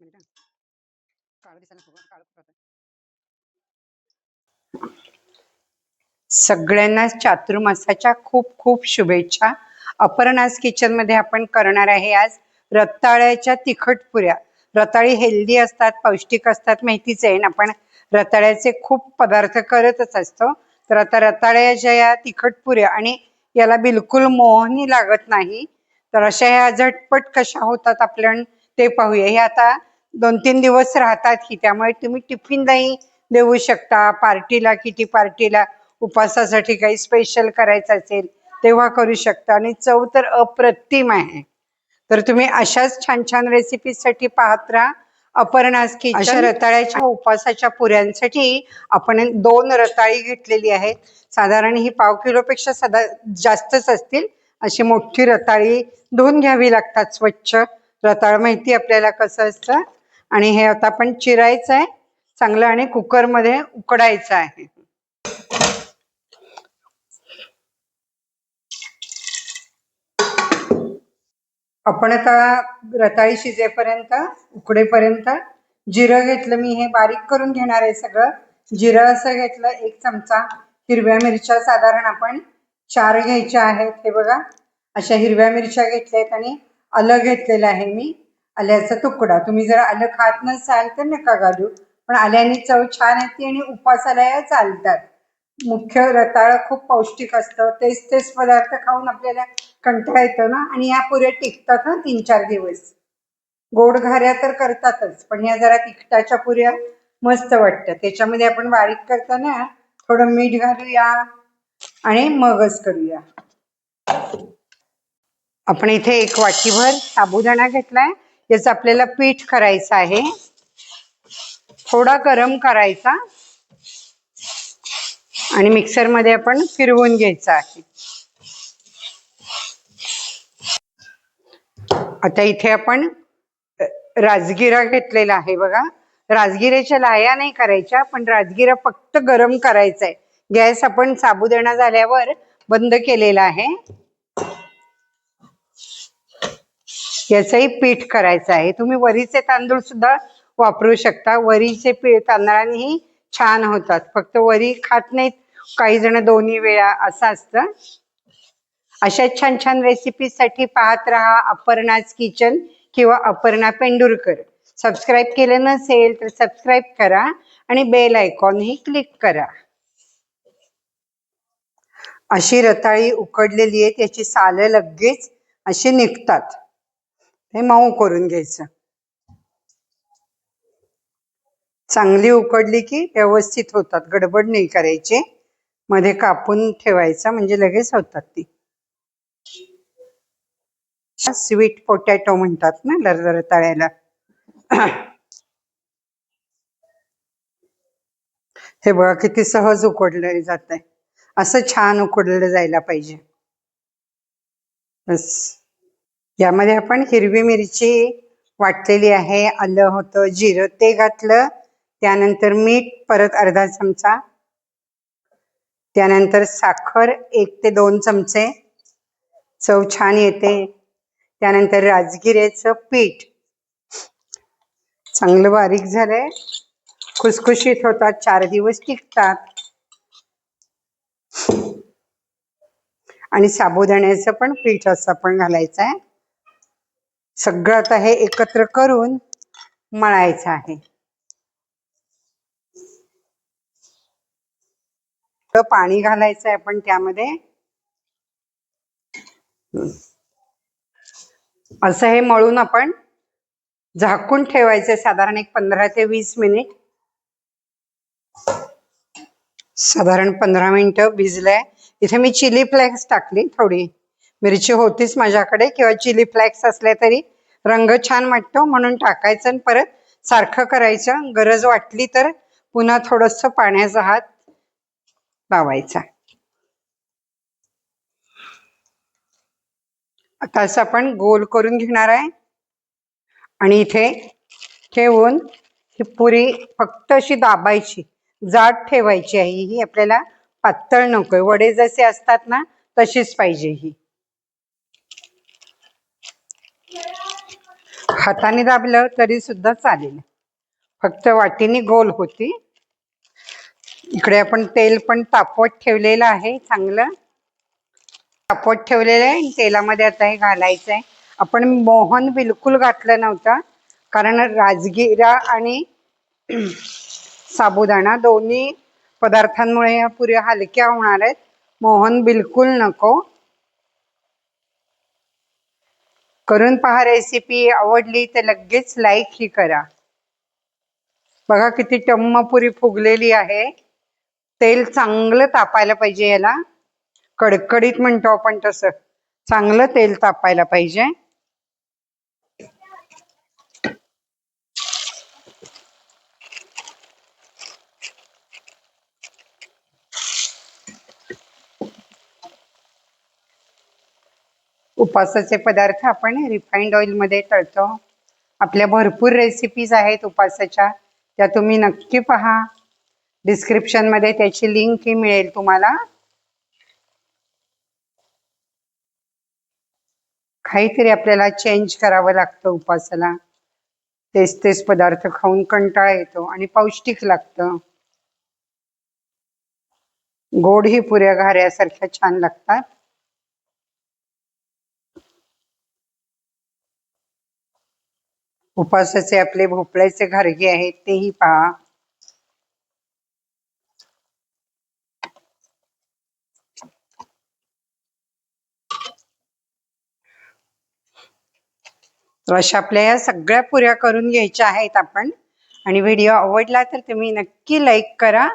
एक मिनिट. काळ दिसायला खूप काळ खूप सगळ्यांना चातुर्मासाच्या खूप खूप शुभेच्छा. अपर्णास किचनमध्ये आपण करणार आहे आज रताळ्याच्या तिखट पुऱ्या. रताळी हेल्दी असतात पौष्टिक असतात माहितीच आहे. ना आपण रताळ्याचे खूप पदार्थ करतच असतो. तर आता रताळ्याच्या या तिखट पुऱ्या आणि याला बिलकुल मोहनी लागत नाही. तर अशा ह्या झटपट कशा होतात आपण ते पाहूया. हे आता दोन तीन दिवस राहतात ही त्यामुळे तुम्ही टिफिनलाही देऊ शकता. पार्टीला किती पार्टीला उपासासाठी काही स्पेशल करायचं असेल तेव्हा करू शकता. आणि चव तर अप्रतिम आहे. तर तुम्ही अशाच छान छान रेसिपीसाठी पाहत राहा. अपर्णास की अशा रताळ्याच्या उपासाच्या पुऱ्यांसाठी आपण दोन रताळी घेतलेली आहेत. साधारण ही पाव किलोपेक्षा सदा जास्तच असतील. अशी मोठी रताळी धुवून घ्यावी लागतात स्वच्छ. रताळ माहिती आपल्याला कसं असतं? आणि हे आता आपण चिरायचं आहे. चांगलं आणि कुकरमध्ये उकडायचं आहे. आपण आता रताळी शिजेपर्यंत उकडेपर्यंत जिरं घेतलं. मी हे बारीक करून घेणार आहे सगळं. जिरं असं घेतलं एक चमचा हिरव्या मिरच्या साधारण आपण चार घ्यायच्या आहेत. हे बघा अशा हिरव्या मिरच्या घेतल्या आहेत आणि आलं घेतलेलं आहे मी. आल्याचा तुकडा. तुम्ही जर आलं खात नसाल तर नका घालू. पण आल्याने चव छान येते आणि उपासाला या चालतात. मुख्य रताळ खूप पौष्टिक असतं. तेच तेच पदार्थ खाऊन आपल्याला कंटाळा येतो ना? आणि या पुऱ्या टिकतात ना तीन चार दिवस. गोड घाऱ्या तर करतातच पण या जरा तिखटाच्या पुऱ्या मस्त वाटतं त्याच्यामध्ये आपण बारीक करताना थोडं मीठ घालूया आणि मगच करूया. आपण इथे एक वाटीभर साबुदाणा घेतलाय. याचं आपल्याला पीठ करायचं आहे. थोडा गरम करायचा. आणि मिक्सरमध्ये आपण फिरवून घ्यायचं आहे. आता इथे आपण राजगिरा घेतलेला आहे बघा. राजगिऱ्याच्या लाया नाही करायच्या पण राजगिरा फक्त गरम करायचा आहे गॅस आपण साबुदाणा झाल्यावर बंद केलेला आहे. याचंही पीठ करायचं आहे. तुम्ही वरीचे तांदूळ सुद्धा वापरू शकता. वरीचे पीठ तांदळानेही छान होतात. फक्त वरी खात नाहीत. काही जण दोन्ही वेळा असं असतं. अशा छान छान रेसिपीसाठी पाहत राहा अपर्णाज किचन किंवा अपर्णा पेंडुरकर. सबस्क्राईब केलं नसेल तर सबस्क्राईब करा आणि बेल आयकॉनही क्लिक करा. अशी रताळी उकडलेली आहे त्याची सालं लगेच अशी निघतात. हे मऊ करून घ्यायचं. चांगली उकडली की व्यवस्थित होतात गडबड नाही करायची. मध्ये कापून ठेवायचं म्हणजे लगेच होतात ती. स्वीट पोटॅटो म्हणतात ना लरदर तळ्याला. हे बघा किती सहज उकडलं जात आहे असं छान उकडलं जायला पाहिजे. बस. यामध्ये आपण हिरवी मिरची वाटलेली आहे आलं होतं जिरं ते घातलं त्यानंतर मीठ परत अर्धा चमचा. त्यानंतर साखर एक ते दोन चमचे. चव छान येते. त्यानंतर राजगिऱ्याचं पीठ. चांगलं बारीक झालंय. खुसखुशीत होतात चार दिवस टिकतात. आणि साबुदाण्याचं पण पीठ असं पण घालायचं आहे सगळं आता हे एकत्र करून मळायचं आहे. पाणी घालायचं आहे आपण त्यामध्ये. असं हे मळून आपण झाकून ठेवायचं साधारण एक पंधरा ते वीस मिनिट. साधारण पंधरा मिनिटं भिजलंय. इथे मी चिली फ्लेक्स टाकली थोडी. मिरची होतीच माझ्याकडे किंवा चिली फ्लॅक्स असले तरी. रंग छान वाटतो म्हणून टाकायचं आणि परत सारखं करायचं. गरज वाटली तर पुन्हा थोडस पाण्याचा हात लावायचा. आता असं आपण गोल करून घेणार आहे. आणि इथे ठेवून ही पुरी फक्त अशी दाबायची. जाड ठेवायची आहे ही. आपल्याला पातळ नकोय वडे जसे असतात ना तशीच पाहिजे ही. हाताने दाबलं तरी सुद्धा चालेल. फक्त वाटीने गोल होती. इकडे आपण तेल पण तापवत ठेवलेलं आहे चांगलं. तापवत ठेवलेलं आहे आणि तेलामध्ये आता हे घालायचं आहे आपण मोहन बिलकुल घातलं नव्हतं कारण राजगिरा आणि साबुदाणा दोन्ही पदार्थांमुळे ह्या पुऱ्या हलक्या होणार आहेत. मोहन बिलकुल नको. करून पहा रेसिपी आवडली तर लगेच लाईक ही करा. बघा किती टम्मपुरी फुगलेली आहे. तेल चांगलं तापायला पाहिजे याला. कडकडीत म्हणतो आपण तसं. चांगलं तेल तापायला पाहिजे. उपासाचे पदार्थ आपण रिफाईंड ऑइलमध्ये तळतो. आपल्या भरपूर रेसिपीज आहेत उपासाच्या. त्या तुम्ही नक्की पहा. डिस्क्रिप्शनमध्ये त्याची लिंक ही मिळेल तुम्हाला. काहीतरी आपल्याला चेंज करावं लागतं उपासाला. तेच तेच पदार्थ खाऊन कंटाळा येतो आणि पौष्टिक लागतं. गोड ही पुऱ्या घाऱ्यासारख्या छान लागतात. उपासाचे आपले भोपळ्याचे घारगे आहेत तेही पहा. तर अशा आपल्या या सगळ्या पुऱ्या करून घ्यायच्या आहेत आपण. आणि व्हिडिओ आवडला तर तुम्ही नक्की लाईक करा.